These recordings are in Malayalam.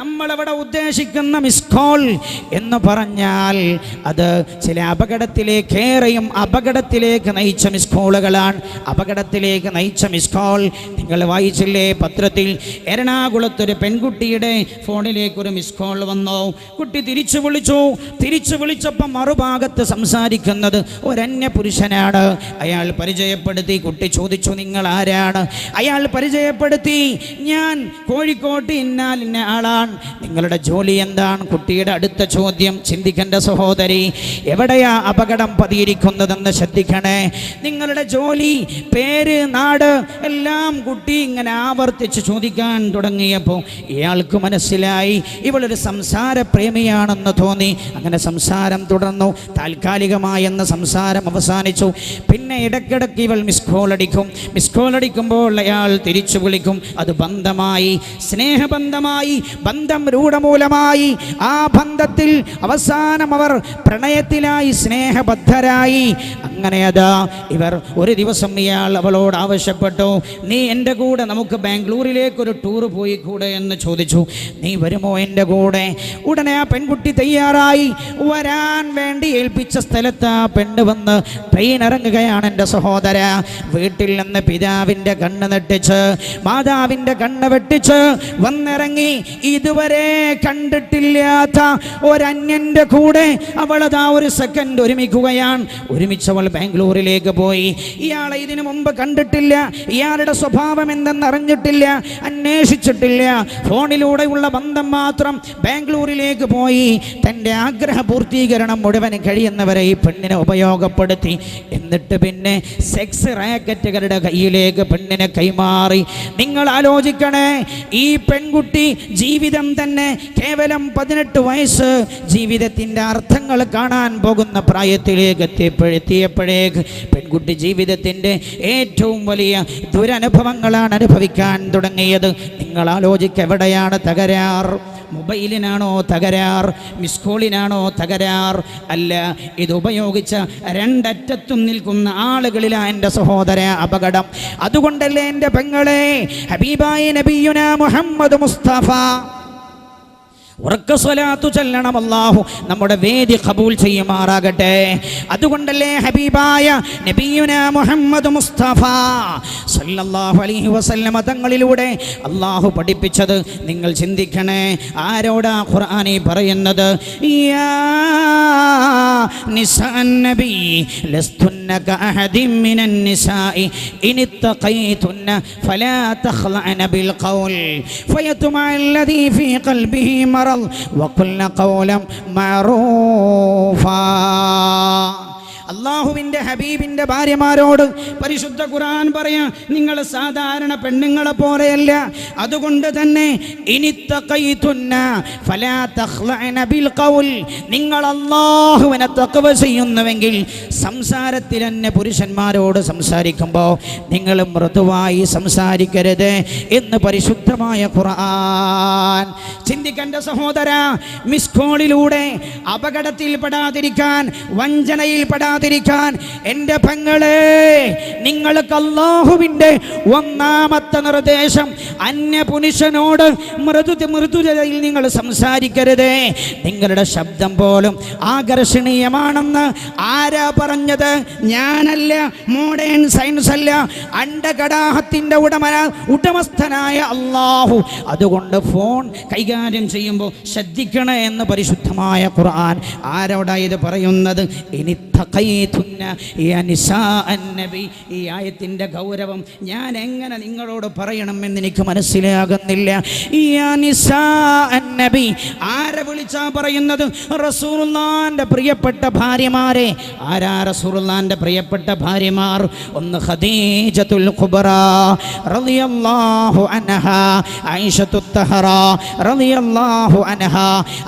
നമ്മളവിടെ ഉദ്ദേശിക്കുന്ന മിസ് കോൾ എന്ന് പറഞ്ഞാൽ അത് ചില അപകടത്തിലേക്ക് ഏറെയും അപകടത്തിലേക്ക് നയിച്ച മിസ് കോളുകളാണ് അപകടത്തിലേക്ക് നയിച്ച മിസ് കോൾ നിങ്ങൾ വായിച്ചില്ലേ? പത്രത്തിൽ എറണാകുളത്തൊരു പെൺകുട്ടിയുടെ ഫോണിലേക്ക് ഒരു മിസ് കോൾ വന്നു. കുട്ടി തിരിച്ചു വിളിച്ചു. തിരിച്ചു വിളിച്ചപ്പോൾ മറുഭാഗത്ത് സംസാരിക്കുന്നത് ഒരന്യ പുരുഷനാണ്. അയാൾ പരിചയപ്പെടുത്തി. കുട്ടി ചോദിച്ചു നിങ്ങൾ ആരാണ്? അയാൾ പരിചയപ്പെടുത്തി. ഞാൻ കോഴിക്കോട്ട് ഇന്നാൽ ഇന്ന ആളാണ് നിങ്ങളുടെ ജോലി എന്താണ്? കുട്ടിയുടെ അടുത്ത ചോദ്യം ചിന്തിക്കേണ്ട സഹോദരി എവിടെയാ അപകടം പതിയിരിക്കുന്നതെന്ന് ശ്രദ്ധിക്കണേ. നിങ്ങളുടെ ജോലി പേര് നാട് എല്ലാം കുട്ടി ഇങ്ങനെ ആവർത്തിച്ച് ചോദിക്കാൻ തുടങ്ങിയപ്പോൾ ഇയാൾക്ക് മനസ്സിലായി ഇവളൊരു സംസാര പ്രേമിയാണെന്ന് തോന്നി. അങ്ങനെ സംസാരം തുടർന്നു. താൽക്കാലികമായെന്ന് സംസാരം അവസാനിച്ചു. പിന്നെ ഇടയ്ക്കിടയ്ക്ക് ഇവൾ മിസ് കോൾ അടിക്കും. മിസ് കോൾ അടിക്കുമ്പോൾ അയാൾ തിരിച്ചു വിളിക്കും. അത് ബന്ധമായി. സ്നേഹബന്ധമായി. ബന്ധം രൂഢമൂലമായി ആ ബന്ധത്തിൽ അവസാനം അവർ പ്രണയത്തിലായി സ്നേഹബദ്ധരായി. അങ്ങനെ അതാ ഇവർ ഒരു ദിവസം ഇയാൾ അവളോട് ആവശ്യപ്പെട്ടു നീ എന്റെ കൂടെ നമുക്ക് ബാംഗ്ലൂരിലേക്ക് ഒരു ടൂർ പോയി കൂടെ എന്ന് ചോദിച്ചു. നീ വരുമോ എന്റെ കൂടെ? ഉടനെ ആ പെൺകുട്ടി തയ്യാറായി. വരാൻ വേണ്ടി ഏൽപ്പിച്ച സ്ഥലത്ത് ആ പെണ്ണ് വന്ന് ട്രെയിൻ ഇറങ്ങുകയാണ് എന്റെ സഹോദര. വീട്ടിൽ നിന്ന് പിതാവിന്റെ കണ്ണ് നെട്ടിച്ച് മാതാവിന്റെ കണ്ണ് വെട്ടിച്ച് വന്നിറങ്ങി. ഇതുവരെ കണ്ടിട്ടില്ലാത്ത ഒരന്യന്റെ കൂടെ അവളതാ ഒരു സെക്കൻഡ് ഒരുമിക്കുകയാണ്. ഒരുമിച്ചവൾ ബാംഗ്ലൂരിലേക്ക് പോയി. ഇയാളെ ഇതിനു മുമ്പ് കണ്ടിട്ടില്ല. ഇയാളുടെ സ്വഭാവം എന്തെന്ന് അറിഞ്ഞിട്ടില്ല. അന്വേഷിച്ചിട്ടില്ല. ഫോണിലൂടെയുള്ള ബന്ധം മാത്രം ബാംഗ്ലൂരിലേക്ക് പോയി. തന്റെ ആഗ്രഹ പൂർത്തീകരണം മുഴുവൻ കഴിയുന്നവരെ ഈ പെണ്ണിനെ ഉപയോഗപ്പെടുത്തി. എന്നിട്ട് പിന്നെ സെക്സ് റാക്കറ്റുകളുടെ കയ്യിലേക്ക് പെണ്ണിനെ കൈമാറി. നിങ്ങൾ ആലോചിക്കണേ ഈ പെൺകുട്ടി ജീവിതം തന്നെ കേവലം പതിനെട്ട് വയസ്സ് ജീവിതത്തിന്റെ അർത്ഥങ്ങൾ കാണാൻ പോകുന്ന പ്രായത്തിലേക്ക് എത്തിയപ്പോഴെത്തിയപ്പോഴേക്ക് പെൺകുട്ടി ജീവിതത്തിന്റെ ഏറ്റവും വലിയ ദുരനുഭവങ്ങളാണ് അനുഭവിക്കാൻ തുടങ്ങിയത്. നിങ്ങൾ ആലോചിക്കുക എവിടെയാണ് തകരാർ? മൊബൈലിനാണോ തകരാർ? മിസ് കോളിനാണോ തകരാർ? അല്ല ഇത് ഉപയോഗിച്ച രണ്ടറ്റത്തും നിൽക്കുന്ന ആളുകളിലാ എന്റെ സഹോദര അപകടം. അതുകൊണ്ടല്ലേ എന്റെ പെങ്ങളെ ഹബീബായ നബിയുന മുഹമ്മദ് മുസ്തഫ ഉറക്ക സ്വലാത്തു ചൊല്ലണം അള്ളാഹു നമ്മുടെ വേദി കബൂൽ ചെയ്യുമാറാകട്ടെ. അതുകൊണ്ടല്ലേ ഹബീബായ നബീന മുഹമ്മദ് മുസ്തഫ സല്ലല്ലാഹു അലൈഹി വസല്ലമ തങ്ങളിലൂടെ അള്ളാഹു പഠിപ്പിച്ചത്. നിങ്ങൾ ചിന്തിക്കണേ ആരോടാ ഖുർആനി പറയുന്നത്? യാ നിസാ നബി ലസ്തുന്ന കഅഹദിൻ മിനൻ നിസാഇ ഇനിത്തഖൈതുന്ന ഫലാ തഖ്ലഅന ബിൽ ഖൗൽ. ഫയത്മഅ അൽദി ഫീ ഖൽബിഹി بالمعروف وقلنا قولا معروفا. അള്ളാഹുവിന്റെ ഹബീബിന്റെ ഭാര്യമാരോട് പരിശുദ്ധ ഖുർആൻ പറയാ നിങ്ങൾ സാധാരണ പെണ്ണുങ്ങളെ പോലെയല്ല. അതുകൊണ്ട് തന്നെ ഇനി നിങ്ങൾ അള്ളാഹുവിനെ തക്കവ ചെയ്യുന്നുവെങ്കിൽ സംസാരത്തിൽ തന്നെ പുരുഷന്മാരോട് സംസാരിക്കുമ്പോൾ നിങ്ങൾ മൃദുവായി സംസാരിക്കരുത് എന്ന് പരിശുദ്ധമായ ഖുർആൻ. ചിന്തിക്കേണ്ട സഹോദര മിസ് കോളിലൂടെ അപകടത്തിൽ പെടാതിരിക്കാൻ വഞ്ചനയിൽ എന്റെ പെങ്ങളെ നിങ്ങൾക്ക് അള്ളാഹുവിന്റെ ഒന്നാമത്തെ നിർദ്ദേശം അന്യപുരുഷനോട് മൃദു മൃദുരയിൽ നിങ്ങൾ സംസാരിക്കരുതേ. നിങ്ങളുടെ ശബ്ദം പോലും ആകർഷണീയമാണെന്ന് ആരാ പറഞ്ഞത്? ഞാനല്ല മോഡേൺ സയൻസ് അല്ല അണ്ടകടാഹത്തിന്റെ ഉടമ ഉടമസ്ഥനായ അള്ളാഹു അതുകൊണ്ട് ഫോൺ കൈകാര്യം ചെയ്യുമ്പോൾ ശ്രദ്ധിക്കണേ എന്ന് പരിശുദ്ധമായ ഖുർആൻ ആരോടാ ഇത് പറയുന്നത്? ഇനി അന്നബി ഈ ആയത്തിന്റെ ഗൗരവം ഞാൻ എങ്ങനെ നിങ്ങളോട് പറയണം എന്ന് എനിക്ക് മനസ്സിലാകുന്നില്ല. ആരെ വിളിച്ചാ പറയുന്നത്? റസൂലുള്ളാന്റെ പ്രിയപ്പെട്ട ഭാര്യമാരെ. ആരാ റസൂലുള്ളാന്റെ പ്രിയപ്പെട്ട ഭാര്യമാർ? ഒന്ന് ഖദീജത്തുൽ ഖുബറ റളിയല്ലാഹു അൻഹ തഹറ റളിയല്ലാഹു അൻഹ.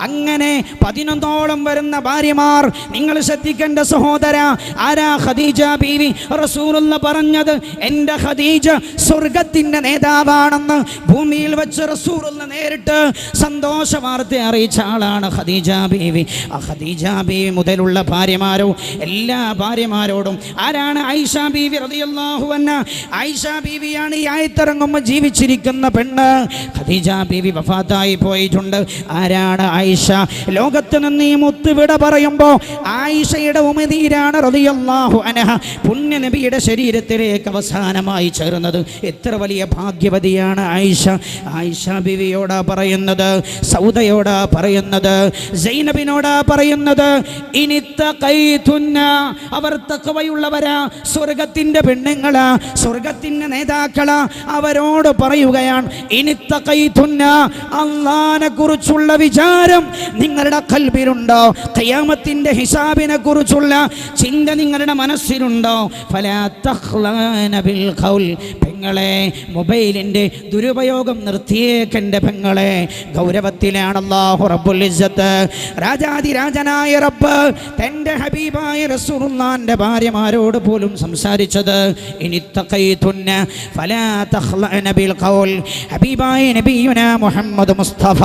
അങ്ങനെ പതിനൊന്നോളം വരുന്ന ഭാര്യമാർ നിങ്ങൾ ശ്രദ്ധിക്കേണ്ട സഹോദര ആരാ? ആരാ ഖദീജ ബീവി? റസൂലുള്ള പറഞ്ഞത് എന്റെ ഖദീജ സ്വർഗത്തിന്റെ നേതാവാണെന്ന് ഭൂമിയിൽ വെച്ച് റസൂലുള്ള നേരിട്ട് സന്തോഷ വാർത്ത അറിയിച്ച ആളാണ് ഖദീജ ബീവി. ആ ഖദീജ ബീവി മുതലുള്ള ഭാര്യമാരോ എല്ലാ ഭാര്യമാരോടും ആരാണ് ഐഷ ബീവി റളിയല്ലാഹു അൻഹ? ഐഷ ബീവിയാണ് ഈ ആയത്തിറങ്ങുമ്പോൾ ജീവിച്ചിരിക്കുന്ന പെണ്ണ്. ഖദീജ ബീവി വഫാത്തായി പോയിട്ടുണ്ട്. ആരാണ് ആയിഷ ലോകത്ത് നിന്ന് ഈ മുത്തുവിട പറയുമ്പോൾ ആയിഷയുടെ ഉമതീരാണ് റളിയല്ലാഹു അൻഹ? പുണ്യ നബിയുടെ ശരീരത്തിലേക്ക് അവസാനമായി ചേർന്നത് എത്ര വലിയ ഭാഗ്യവതിയാണ് ആയിഷ. ആയിഷ ബിവിയോടാ പറയുന്നത് സൗദയോടാ പറയുന്നത് സൈനബിനോടാ പറയുന്നത് ഇനി അവർ തഖവയുള്ളവരാ സ്വർഗത്തിന്റെ പെണ്ണുങ്ങളാ സ്വർഗത്തിന്റെ നേതാക്കളാ അവരോട് പറയുകയാണ് ഇനി തഖൈതുന്ന അള്ളാനെ കുറിച്ചുള്ള വിചാരം നിങ്ങളുടെ കൽബിലുണ്ടോ? ഖിയാമത്തിന്റെ ഹിസാബിനെ കുറിച്ചുള്ള ചിന്ത നിങ്ങളുടെ മനസ്സിലുണ്ടോ? പെങ്ങളെ മൊബൈലിന്റെ ദുരുപയോഗം നിർത്തിയേക്കെന്റെ പെങ്ങളെ. ഗൗരവത്തിലാണ് അല്ലാഹു റബ്ബുൽ രാജാതിരാജനായ റബ്ബ് തന്റെ ഹബീബായ റസൂറുന്നാന്റെ ഭാര്യമാരോട് പോലും സംസാരിച്ചത് ഇനി ഹബീബായ നബിയുന മുഹമ്മദ് മുസ്തഫ.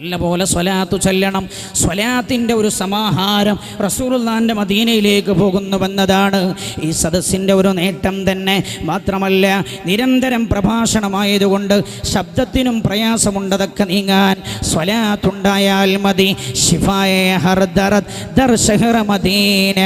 നല്ലപോലെ സ്വലാത്ത് ചൊല്ലണം. സ്വലാത്തിന്റെ ഒരു സമാഹാരം റസൂറുല്ലാന്റെ മദീനയിലേക്ക് പോകുന്നുവെന്നതാണ് ഈ സദസ്സിന്റെ ഒരു നേട്ടം തന്നെ. മാത്രമല്ല നിരന്തരം പ്രഭാഷണമായതുകൊണ്ട് ശബ്ദത്തിനും പ്രയാസമുണ്ടതൊക്കെ നീങ്ങാൻ. സ്വലാത്തുണ്ടായാൽ മതി. മദീന.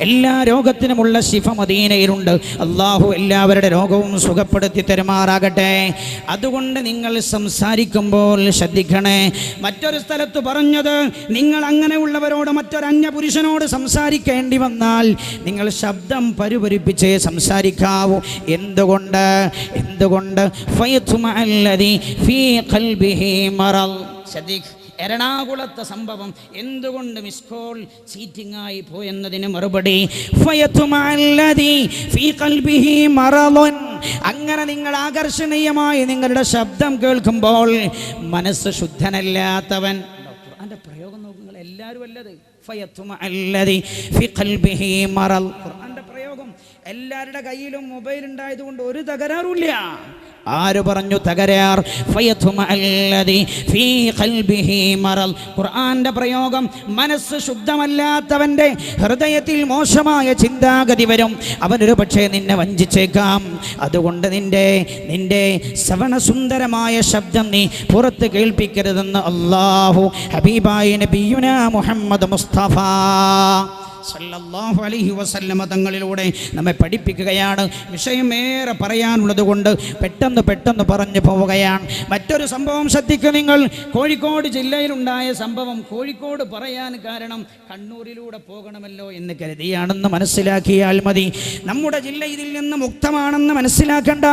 എല്ലാ രോഗത്തിനുമുള്ള ശിഫ മദീനയിലുണ്ട്. അള്ളാഹു എല്ലാവരുടെ രോഗവും സുഖപ്പെടുത്തി തരുമാറാകട്ടെ. അതുകൊണ്ട് നിങ്ങൾ സംസാരിക്കുമ്പോൾ ശ്രദ്ധിക്കണേ മറ്റൊരു സ്ഥലത്ത് പറഞ്ഞത് നിങ്ങൾ അങ്ങനെയുള്ളവരോട് മറ്റൊരന്യ പുരുഷനോട് സംസാരിക്കേണ്ടി വന്നാൽ നിങ്ങൾ ശബ്ദം പരുപരിപ്പിച്ചേ സംസാരിക്കാവൂ. എന്തുകൊണ്ട്? എന്തുകൊണ്ട്? ഫയത്തുമ ഫീ ഖൽബിഹി മറൽ. ശ്രദ്ധിക്ക് എറണാകുളത്തെ സംഭവം എന്തുകൊണ്ട് മിസ് കോൾ ചീറ്റിംഗ് ആയി പോയെന്നതിന് മറുപടി ഫീ ഖൽബിഹി മറളുൻ അങ്ങനെ നിങ്ങൾ ആകർഷണീയമായി നിങ്ങളുടെ ശബ്ദം കേൾക്കുമ്പോൾ മനസ്സ് ശുദ്ധനല്ലാത്തവൻ. ഖുർആന്റെ പ്രയോഗം നോക്കുക എല്ലാവരും പ്രയോഗം എല്ലാവരുടെ കയ്യിലും മൊബൈൽ ഉണ്ടായതുകൊണ്ട് ഒരു തകരാറുമില്ല ആര് പറഞ്ഞു തകരാർ? ഖുർആന്റെ പ്രയോഗം മനസ്സ് ശുദ്ധമല്ലാത്തവന്റെ ഹൃദയത്തിൽ മോശമായ ചിന്താഗതി വരും. അവനൊരു പക്ഷേ നിന്നെ വഞ്ചിച്ചേക്കാം. അതുകൊണ്ട് നിന്റെ നിന്റെ സവണസുന്ദരമായ ശബ്ദം നീ പുറത്ത് കേൾപ്പിക്കരുതെന്ന് അള്ളാഹു ഹബീബായ നബിയുന മുഹമ്മദ് മുസ്തഫ. സല്ലല്ലാഹു അലൈഹി വസല്ലമ തങ്ങളിലൂടെ നമ്മെ പഠിപ്പിക്കുകയാണ്. വിഷയമേറെ പറയാനുള്ളത് കൊണ്ട് പെട്ടെന്ന് പെട്ടെന്ന് പറഞ്ഞു പോവുകയാണ്. മറ്റൊരു സംഭവം ശ്രദ്ധിക്കുക നിങ്ങൾ. കോഴിക്കോട് ജില്ലയിലുണ്ടായ സംഭവം കോഴിക്കോട് പറയാൻ കാരണം കണ്ണൂരിലൂടെ പോകണമല്ലോ എന്ന് കരുതിയാണെന്ന് മനസ്സിലാക്കിയാൽ മതി. നമ്മുടെ ജില്ല ഇതിൽ നിന്ന് മുക്തമാണെന്ന് മനസ്സിലാക്കേണ്ട.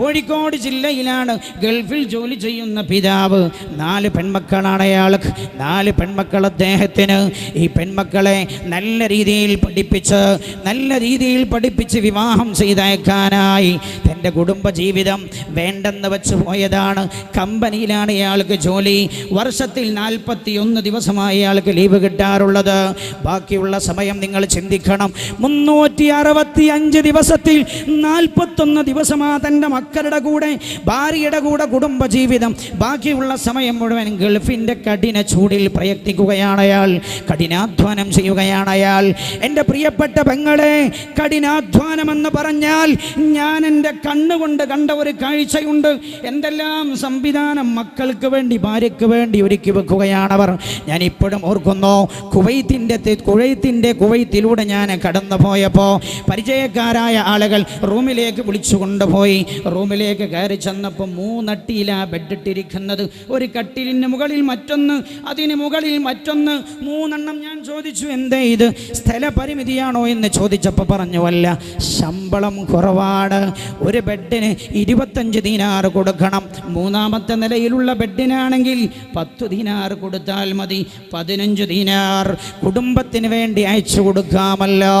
കോഴിക്കോട് ജില്ലയിലാണ് ഗൾഫിൽ ജോലി ചെയ്യുന്ന പിതാവ്. നാല് പെൺമക്കളാണ് അയാൾക്ക്. നാല് പെൺമക്കൾ അദ്ദേഹത്തിന്. ഈ പെൺമക്കളെ നല്ല രീതിയിൽ പഠിപ്പിച്ച് നല്ല രീതിയിൽ പഠിപ്പിച്ച് വിവാഹം ചെയ്തയക്കാനായി തന്റെ കുടുംബജീവിതം വേണ്ടെന്ന് വെച്ച് പോയതാണ്. കമ്പനിയിലാണ് ഇയാൾക്ക് ജോലി. വർഷത്തിൽ നാൽപ്പത്തി ഒന്ന് ദിവസമായി ഇയാൾക്ക് ലീവ് കിട്ടാറുള്ളത്. ബാക്കിയുള്ള സമയം നിങ്ങൾ ചിന്തിക്കണം. മുന്നൂറ്റി അറുപത്തി അഞ്ച് ദിവസത്തിൽ നാൽപ്പത്തൊന്ന് ദിവസമാ തന്റെ മക്കളുടെ കൂടെ ഭാര്യയുടെ കൂടെ കുടുംബജീവിതം. ബാക്കിയുള്ള സമയം മുഴുവൻ ഗൾഫിന്റെ കഠിന ചൂടിൽ പ്രയത്നിക്കുകയാണ് അയാൾ. കഠിനാധ്വാനം ചെയ്യുകയാണ് അയാൾ. എന്റെ പ്രിയപ്പെട്ട പെങ്ങളെ കഠിനാധ്വാനമെന്ന് പറഞ്ഞാൽ ഞാൻ എന്റെ കണ്ണുകൊണ്ട് കണ്ട ഒരു കാഴ്ചയുണ്ട്. എന്തെല്ലാം സംവിധാനം മക്കൾക്ക് വേണ്ടി ഭാര്യയ്ക്ക് വേണ്ടി ഒരുക്കി വെക്കുകയാണവർ. ഞാൻ ഇപ്പോഴും ഓർക്കുന്നു കുവൈത്തിന്റെ കുവൈത്തിന്റെ കുവൈത്തിലൂടെ ഞാൻ കടന്നു പോയപ്പോൾ പരിചയക്കാരായ ആളുകൾ റൂമിലേക്ക് വിളിച്ചു കൊണ്ടുപോയി. റൂമിലേക്ക് കയറി ചെന്നപ്പോൾ മൂന്നട്ടിയിലാ ബെഡിട്ടിരിക്കുന്നത്. ഒരു കട്ടിലിന് മുകളിൽ മറ്റൊന്ന് അതിന് മുകളിൽ മറ്റൊന്ന്. മൂന്നെണ്ണം ഞാൻ ചോദിച്ചു എന്തേ ഇത്? സ്ഥലപരിമിതിയാണോ എന്ന് ചോദിച്ചപ്പോൾ പറഞ്ഞു അല്ല ശമ്പളം കുറവാണ്. ഒരു ബെഡിന് ഇരുപത്തഞ്ച് ദിനാറ് കൊടുക്കണം. മൂന്നാമത്തെ നിലയിലുള്ള ബെഡിനാണെങ്കിൽ പത്ത് ദിനാറ് കൊടുത്താൽ മതി. പതിനഞ്ച് ദിനാർ കുടുംബത്തിന് വേണ്ടി അയച്ചു കൊടുക്കാമല്ലോ.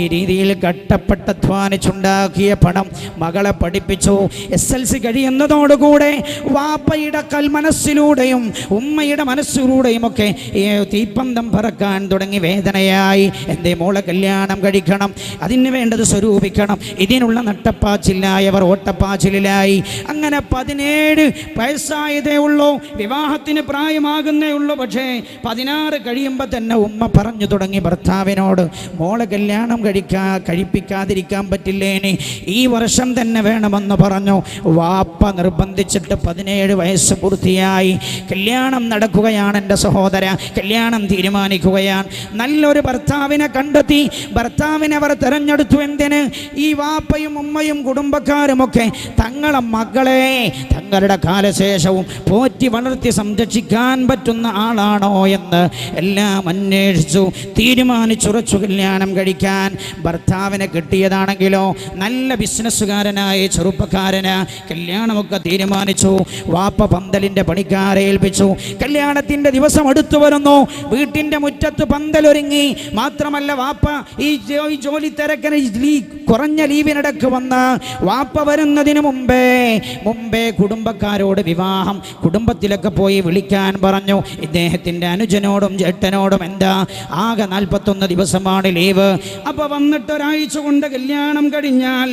ഈ രീതിയിൽ കട്ടപ്പെട്ട് അധ്വാനിച്ചുണ്ടാക്കിയ പണം മകളെ പഠിപ്പിച്ചു. എസ് എൽ സി കഴിയുന്നതോടുകൂടെ വാപ്പയുടെ കൽ മനസ്സിലൂടെയും ഉമ്മയുടെ മനസ്സിലൂടെയും ഒക്കെ തീപ്പന്തം പറക്കാൻ തുടങ്ങി വേദനയായി. വർഷങ്ങളായി എന്റെ മോളെ കല്യാണം കഴിക്കണം. അതിന് വേണ്ടത് സ്വരൂപിക്കണം. ഇതിനുള്ള നട്ടപ്പാച്ചിലായവർ ഓട്ടപ്പാച്ചിലായി അങ്ങനെ പതിനേഴ് വയസ്സായതേ ഉള്ളൂ. വിവാഹത്തിന് പ്രായമാകുന്നേ ഉള്ളൂ. പക്ഷേ പതിനാറ് കഴിയുമ്പോൾ തന്നെ ഉമ്മ പറഞ്ഞു തുടങ്ങി ഭർത്താവിനോട് മോളെ കല്യാണം കഴിക്കാ കഴിപ്പിക്കാതിരിക്കാൻ പറ്റില്ലേനി ഈ വർഷം തന്നെ വേണമെന്ന് പറഞ്ഞു. വാപ്പ നിർബന്ധിച്ചിട്ട് പതിനേഴ് വയസ്സ് പൂർത്തിയായി. കല്യാണം നടക്കുകയാണ് എന്റെ സഹോദര. കല്യാണം തീരുമാനിക്കുകയാണ്. നല്ലൊരു ഭർത്താവിനെ കണ്ടെത്തി ഭർത്താവിനെ അവർ തിരഞ്ഞെടുത്തു. എന്തിന്? ഈ വാപ്പയും ഉമ്മയും കുടുംബക്കാരുമൊക്കെ തങ്ങളെ മകളെ തങ്ങളുടെ കാലശേഷവും പോറ്റി വളർത്തി സംരക്ഷിക്കാൻ പറ്റുന്ന ആളാണോ എന്ന് എല്ലാം അന്വേഷിച്ചു തീരുമാനിച്ചുറച്ചു കല്യാണം കഴിക്കാൻ. ഭർത്താവിനെ കിട്ടിയതാണെങ്കിലോ നല്ല ബിസിനസ്സുകാരനായ ചെറുപ്പക്കാരന് കല്യാണമൊക്കെ തീരുമാനിച്ചു. വാപ്പ പന്തലിന്റെ പണിക്കാരെ ഏൽപ്പിച്ചു. കല്യാണത്തിന്റെ ദിവസം അടുത്തു വരുന്നു. വീട്ടിന്റെ മുറ്റത്ത് പന്തലൊരുങ്ങി. മാത്രമല്ല വാപ്പ ഈ ജോലി തിരക്കിന് കുറഞ്ഞ ലീവിനിടക്ക് വന്ന് വാപ്പ വരുന്നതിന് മുമ്പേ മുമ്പേ കുടുംബക്കാരോട് വിവാഹം കുടുംബത്തിലൊക്കെ പോയി വിളിക്കാൻ പറഞ്ഞു. ഇദ്ദേഹത്തിന്റെ അനുജനോടും ചേട്ടനോടും എന്താ ആകെ നാൽപ്പത്തൊന്ന് ദിവസമാണ് ലീവ്. അപ്പോൾ വന്നിട്ട് ഒരാഴ്ച കൊണ്ട് കല്യാണം കഴിഞ്ഞാൽ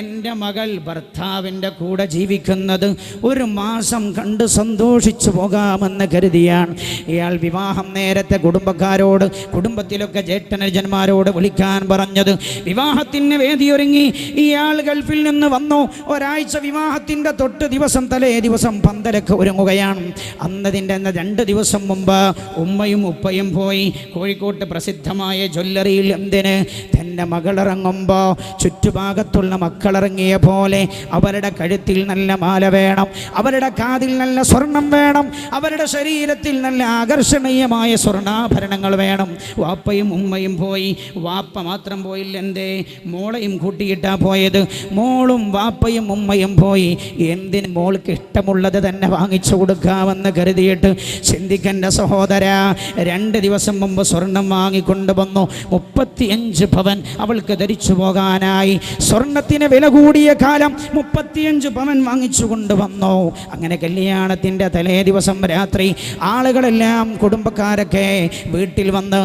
എന്റെ മകൾ ഭർത്താവിന്റെ കൂടെ ജീവിക്കുന്നത് ഒരു മാസം കണ്ട് സന്തോഷിച്ചു പോകാമെന്ന് കരുതിയാണ്. ഇയാൾ വിവാഹം നേരത്തെ കുടുംബക്കാരോട് കുടുംബത്തിലൊക്കെ ജേട്ടനജന്മാരോട് വിളിക്കാൻ പറഞ്ഞത്. വിവാഹത്തിന് വേദിയൊരുങ്ങി ഇയാൾ ഗൾഫിൽ നിന്ന് വന്നു. ഒരാഴ്ച വിവാഹത്തിന്റെ തൊട്ട് ദിവസം തലേ ദിവസം പന്തലൊക്കെ ഒരുങ്ങുകയാണ്. അന്നതിന്റെ അന്ന് രണ്ട് ദിവസം മുമ്പ് ഉമ്മയും ഉപ്പയും പോയി. കോഴിക്കോട്ട് പ്രസിദ്ധമായ ജ്വല്ലറിയിൽ എന്തിന്? തന്റെ മകളിറങ്ങുമ്പോൾ ചുറ്റുഭാഗത്തുള്ള മക്കളിറങ്ങിയ പോലെ അവരുടെ കഴുത്തിൽ നല്ല മാല വേണം. അവരുടെ കാതിൽ നല്ല സ്വർണം വേണം. അവരുടെ ശരീരത്തിൽ നല്ല ആകർഷണീയമായ സ്വർണാഭരണങ്ങൾ വേണം. വാപ്പയും ഉമ്മയും പോയി. വാപ്പ മാത്രം പോയില്ല എന്തേ മോളെയും കൂട്ടിയിട്ടാ പോയത്. മോളും വാപ്പയും ഉമ്മയും പോയി. എന്തിന് മോൾക്ക് ഇഷ്ടമുള്ളത് തന്നെ വാങ്ങിച്ചു കൊടുക്കാമെന്ന് കരുതിയിട്ട് ചിന്തിക്കന്റെ സഹോദര രണ്ട് ദിവസം മുമ്പ് സ്വർണം വാങ്ങിക്കൊണ്ട് വന്നു. മുപ്പത്തിയഞ്ച് പവൻ അവൾക്ക് ധരിച്ചു പോകാനായി. സ്വർണത്തിന് വില കൂടിയ കാലം മുപ്പത്തിയഞ്ച് പവൻ വാങ്ങിച്ചു കൊണ്ടുവന്നു അങ്ങനെ കല്യാണത്തിന്റെ തലേ ദിവസം രാത്രി ആളുകളെല്ലാം കുടുംബക്കാരൊക്കെ വീട്ടിൽ വന്ന്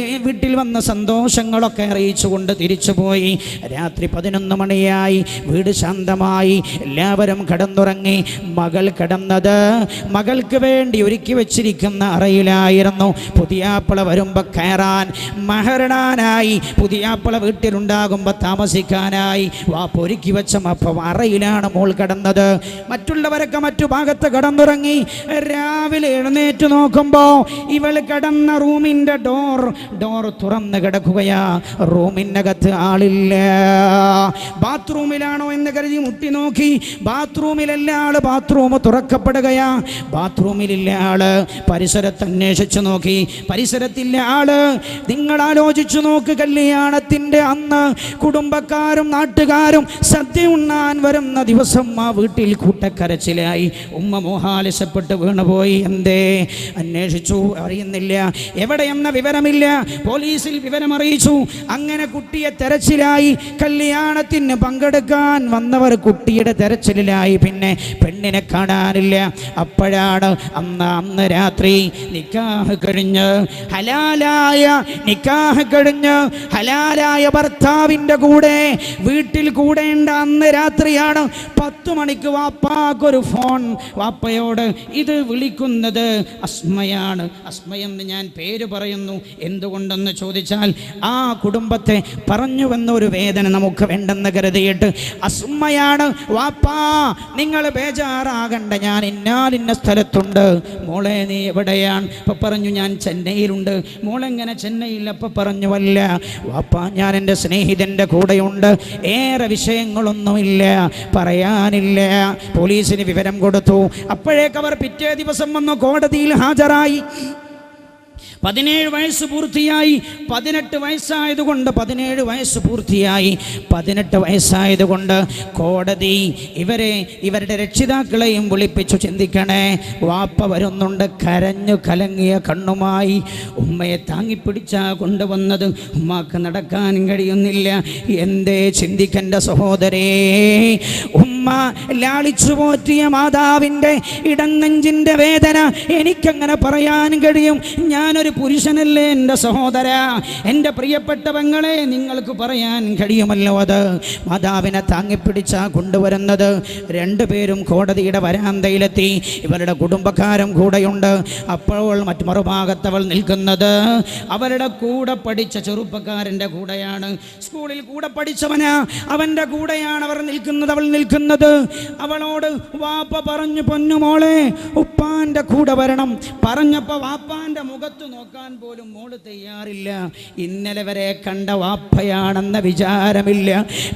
വീട്ടിൽ വന്ന സന്തോഷങ്ങളൊക്കെ അറിയിച്ചുകൊണ്ട് തിരിച്ചുപോയി. രാത്രി പതിനൊന്ന് മണിയായി. വീട് ശാന്തമായി. എല്ലാവരും കടന്നുറങ്ങി. മകൾ കിടന്നത് മകൾക്ക് വേണ്ടി ഒരുക്കി വെച്ചിരിക്കുന്ന അറയിലായിരുന്നു. പുതിയാപ്പിള വരുമ്പോൾ കയറാൻ മഹരണാനായി. പുതിയാപ്പിള വീട്ടിലുണ്ടാകുമ്പോൾ താമസിക്കാനായി. വാ ഒരുക്കി വെച്ച അപ്പം അറയിലാണ് മോൾ കിടന്നത്. മറ്റുള്ളവരൊക്കെ മറ്റു ഭാഗത്ത് കടന്നുറങ്ങി. രാവിലെ എഴുന്നേറ്റ് നോക്കുമ്പോൾ ഇവൾ കിടന്ന റൂമിന്റെ ഡോർ ഡോർ തുറന്ന് കിടക്കുകയാ. റൂമിനകത്ത് ആളില്ല. ബാത്റൂമിലാണോ എന്ന് കരുതി മുട്ടി നോക്കി. ബാത്റൂമിലല്ല ആൾ ബാത്റൂം തുറക്കപ്പെടുകയാ. ബാത്റൂമിലില്ല ആൾ. പരിസരത്ത് അന്വേഷിച്ചു നോക്കി. പരിസരത്തില്ല ആൾ. നിങ്ങൾ ആലോചിച്ചു നോക്ക് കല്യാണത്തിന്റെ അന്ന് കുടുംബക്കാരും നാട്ടുകാരും സദ്യ ഉണ്ണാൻ വരുന്ന ദിവസം ആ വീട്ടിൽ കൂട്ടക്കരച്ചിലായി. ഉമ്മ മോഹാലസപ്പെട്ട് വീണുപോയി. എന്തേ? അന്വേഷിച്ചു അറിയുന്നില്ല. എവിടെയെന്ന വിവരമില്ല. പോലീസിൽ വിവരം അറിയിച്ചു അങ്ങനെ കുട്ടിയെ തെരച്ചിലായി. കല്യാണത്തിന് പങ്കെടുക്കാൻ വന്നവർ കുട്ടിയുടെ തെരച്ചിലായി പിന്നെ പെണ്ണിനെ കാണാനില്ല. അപ്പോഴാണ് അന്ന് അന്ന് രാത്രി നിക്കാഹ് കഴിഞ്ഞ് ഹലാലായ നിക്കാഹ് കഴിഞ്ഞ് ഹലാലായ ഭർത്താവിന്റെ കൂടെ വീട്ടിൽ കൂടേണ്ട അന്ന് രാത്രിയാണ് പത്ത് മണിക്ക് വാപ്പാക്കൊരു ഫോൺ വാപ്പയോട് ഇത് വിളിക്കുന്നത്. അസ്മയാണ്. അസ്മയെന്ന് ഞാൻ പേര് പറയുന്നു. എന്തുകൊണ്ടെന്ന് ചോദിച്ചാൽ ആ കുടുംബത്തെ പറഞ്ഞു വന്ന പറഞ്ഞുവെന്നൊരു വേദന നമുക്ക് വേണ്ടെന്ന് കരുതിയിട്ട് അസുമ്മയാണ് വാപ്പാ നിങ്ങൾ ബേജാറാകണ്ട ഞാൻ ഇന്നാലിന്ന സ്ഥലത്തുണ്ട്. മോളെ നീ എവിടെയാണ്? ഇപ്പൊ പറഞ്ഞു ഞാൻ ചെന്നൈയിലുണ്ട്. മോളെങ്ങനെ ചെന്നൈയിൽ? അപ്പൊ പറഞ്ഞു അല്ല വാപ്പാ ഞാൻ എന്റെ സ്നേഹിതന്റെ കൂടെയുണ്ട്. ഏറെ വിഷയങ്ങളൊന്നുമില്ല പറയാനില്ല. പോലീസിന് വിവരം കൊടുത്തു. അപ്പോഴേക്കവർ പിറ്റേ ദിവസം വന്ന് കോടതിയിൽ ഹാജരായി. പതിനേഴ് വയസ്സ് പൂർത്തിയായി. പതിനെട്ട് വയസ്സായതുകൊണ്ട് പതിനേഴ് വയസ്സ് പൂർത്തിയായി. പതിനെട്ട് വയസ്സായതുകൊണ്ട് കോടതി ഇവരെ ഇവരുടെ രക്ഷിതാക്കളെയും വിളിപ്പിച്ചു ചിന്തിക്കണേ വാപ്പ വരുന്നുണ്ട് കരഞ്ഞു കലങ്ങിയ കണ്ണുമായി. ഉമ്മയെ താങ്ങിപ്പിടിച്ചാ കൊണ്ടുവന്നത് ഉമ്മാക്ക് നടക്കാൻ കഴിയുന്നില്ല. എന്തേ ചിന്തിക്കന്റെ സഹോദരേ. ഉമ്മ ലാളിച്ചു പോറ്റിയ മാതാവിന്റെ ഇടനെഞ്ചിന്റെ വേദന എനിക്കങ്ങനെ പറയാൻ കഴിയും. ഞാനൊരു ഞാനൊരു പുരുഷനല്ലേ എന്റെ സഹോദര? എന്റെ പ്രിയപ്പെട്ട പെങ്ങളെ നിങ്ങൾക്ക് പറയാൻ കഴിയുമല്ലോ അത്. മാതാവിനെ താങ്ങിപ്പിടിച്ചാ കൊണ്ടുവരുന്നത്. രണ്ടുപേരും കോടതിയുടെ വരാന്തയിലെത്തി. ഇവരുടെ കുടുംബക്കാരും കൂടെയുണ്ട്. അപ്പോൾ മറ്റു മറുഭാഗത്തവൾ നിൽക്കുന്നത് അവരുടെ കൂടെ പഠിച്ച ചെറുപ്പക്കാരന്റെ കൂടെയാണ്. സ്കൂളിൽ കൂടെ പഠിച്ചവനാ. അവന്റെ കൂടെയാണ് അവർ നിൽക്കുന്നത് അവൾ നിൽക്കുന്നത്. അവളോട് വാപ്പ പറഞ്ഞു പൊന്നുമോളെ ഉപ്പാന്റെ കൂടെ വരണം. പറഞ്ഞപ്പോൾ വാപ്പാന്റെ മുഖത്ത് നോക്കാൻ പോലും മോൾ തയ്യാറില്ല. ഇന്നലെ വരെ കണ്ട വാപ്പയാണെന്ന വിചാരമില്ല.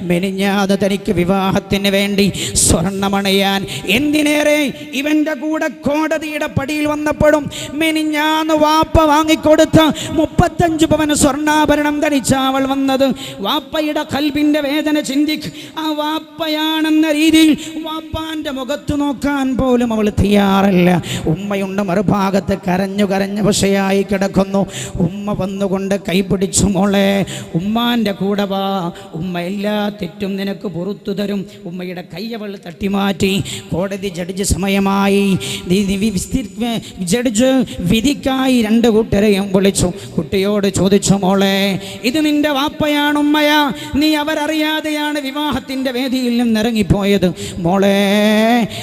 മെനിഞ്ഞാതെ തനിക്ക് വിവാഹത്തിന് വേണ്ടി സ്വർണമണയാൻ എന്തിനേറെ ഇവന്റെ കൂടെ കോടതിയുടെ പടിയിൽ വന്നപ്പോഴും മെനിഞ്ഞാന്ന് വാപ്പ വാങ്ങിക്കൊടുത്ത മുപ്പത്തഞ്ച് പവന് സ്വർണാഭരണം ധരിച്ച അവൾ വന്നത്. വാപ്പയുടെ കൽവിന്റെ വേദന ചിന്തിക്ക് ആ വാപ്പയാണെന്ന രീതിയിൽ വാപ്പാന്റെ മുഖത്ത് നോക്കാൻ പോലും അവൾ തയ്യാറല്ല. ഉമ്മയുണ്ട് മറുഭാഗത്ത് കരഞ്ഞു കരഞ്ഞ വശയായി കിടക്കുന്നു. ഉമ്മ വന്നുകൊണ്ട് കൈപിടിച്ചു മോളെ. ഉമ്മാന്റെ കൂടെ വാ. ഉമ്മ എല്ലാ തെറ്റും നിനക്ക് പുറത്തു തരും. ഉമ്മയുടെ കൈ അവൾ തട്ടിമാറ്റി. കോടതി ജഡ്ജ് സമയമായി. ജഡ്ജ് വിധിക്കായി രണ്ട് കൂട്ടരെയും വിളിച്ചു. കുട്ടിയോട് ചോദിച്ചു മോളെ ഇത് നിന്റെ വാപ്പയാണ് ഉമ്മയാ നീ അവരറിയാതെയാണ് വിവാഹത്തിന്റെ വേദിയിൽ നിന്ന് ഇറങ്ങിപ്പോയത് മോളെ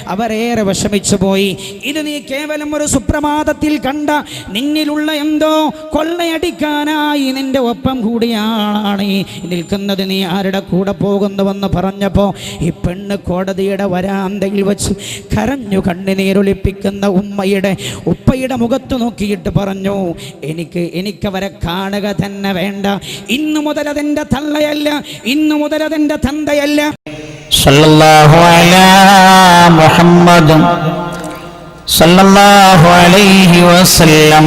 അവരേറെ വിഷമിച്ചു പോയി ഇത് നീ കേവലം ഒരു സുപ്രഭാതത്തിൽ കണ്ട നിന്നിലുള്ള എന്തോ കൊള്ളയടിക്കാനായി നിന്റെ ഒപ്പം കൂടിയാണ് നിൽക്കുന്നത് നീ ആരുടെ കൂടെ പോകുന്നുവെന്ന് പറഞ്ഞപ്പോ ഈ പെണ്ണ് കോടതിയുടെ വരാന്തയിൽ വെച്ച് കരഞ്ഞു കണ്ണുനീരൊളിപ്പിക്കുന്ന ഉമ്മയുടെ ഉപ്പയുടെ മുഖത്ത് നോക്കിയിട്ട് പറഞ്ഞു എനിക്ക് എനിക്കവരെ കാണുക തന്നെ വേണ്ട. ഇന്നു മുതൽ അതെന്റെ തള്ളയല്ല. ഇന്നു മുതൽ അതെന്റെ തന്തയല്ല. സല്ലല്ലാഹു അലൈഹി വസല്ലം.